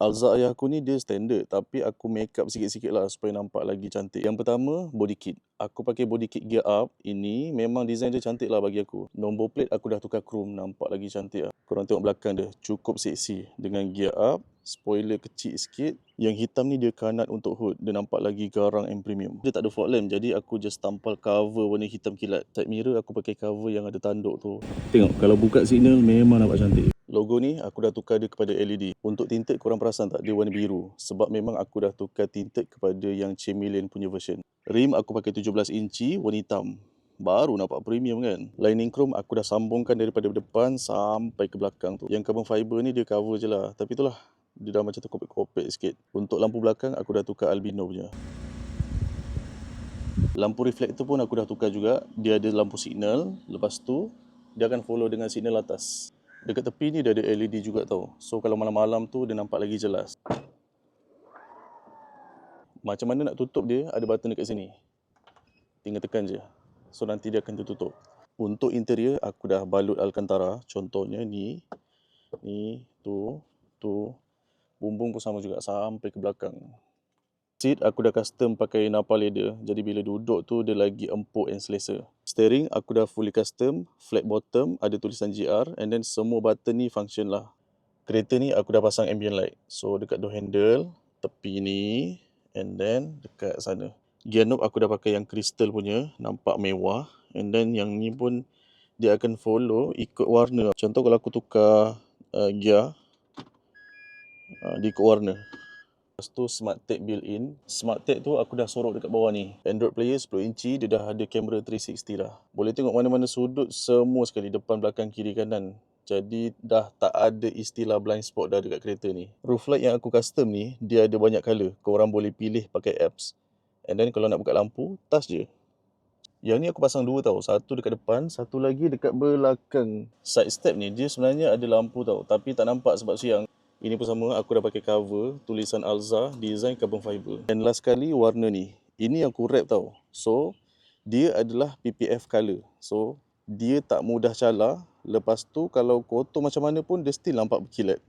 Alza ayah aku ni dia standard tapi aku make up sikit-sikit lah supaya nampak lagi cantik. Yang pertama, body kit. Aku pakai body kit gear up. Ini memang design dia cantik lah bagi aku. Nombor plate aku dah tukar chrome. Nampak lagi cantik lah. Korang tengok belakang dia. Cukup seksi. Dengan gear up. Spoiler kecil sikit. Yang hitam ni dia kanat untuk hood. Dia nampak lagi garang and premium. Dia tak ada fog lamp. Jadi aku just tampal cover warna hitam kilat. Side mirror aku pakai cover yang ada tanduk tu. Tengok kalau buka signal memang nampak cantik. Logo ni aku dah tukar dia kepada LED. Untuk tinted korang perasan tak dia warna biru. Sebab memang aku dah tukar tinted kepada yang Chameleon punya version. Rim aku pakai 17 inci warna hitam. Baru nampak premium kan. Lining chrome aku dah sambungkan daripada depan sampai ke belakang tu. Yang carbon fiber ni dia cover je lah. Tapi itulah dia dah macam terkopek-kopek sikit. Untuk lampu belakang aku dah tukar albino punya. Lampu reflektor pun aku dah tukar juga. Dia ada lampu signal. Lepas tu dia akan follow dengan signal atas. Dekat tepi ni dia ada LED juga tau. So kalau malam-malam tu dia nampak lagi jelas. Macam mana nak tutup dia, ada button dekat sini. Tinggal tekan je. So nanti dia akan tertutup. Untuk interior, aku dah balut Alcantara. Contohnya ni. Ni, tu, tu. Bumbung pun sama juga sampai ke belakang. Seat aku dah custom pakai napa leather. Jadi bila duduk tu dia lagi empuk and selesa. Steering aku dah fully custom. Flat bottom, ada tulisan GR. And then semua button ni function lah. Kereta ni aku dah pasang ambient light. So dekat door handle, tepi ni. And then dekat sana. Gear knob aku dah pakai yang crystal punya. Nampak mewah. And then yang ni pun dia akan follow ikut warna. Contoh kalau aku tukar uh, gear. Uh, dia ikut warna. Lepas tu Smart Tag built-in. Smart Tag tu aku dah sorok dekat bawah ni. Android player 10 inci, dia dah ada kamera 360 lah. Boleh tengok mana-mana sudut semua sekali. Depan, belakang, kiri, kanan. Jadi dah tak ada istilah blind spot dah dekat kereta ni. Roof light yang aku custom ni, dia ada banyak color. Korang boleh pilih pakai apps. And then kalau nak buka lampu, touch je. Yang ni aku pasang dua tau. Satu dekat depan, satu lagi dekat belakang. Side step ni, dia sebenarnya ada lampu tau. Tapi tak nampak sebab siang. Ini pun sama, aku dah pakai cover, tulisan Alza, design carbon fiber. Dan last kali warna ni. Ini aku wrap tau. So, dia adalah PPF color. So, dia tak mudah calar. Lepas tu kalau kotor macam mana pun dia still nampak berkilat.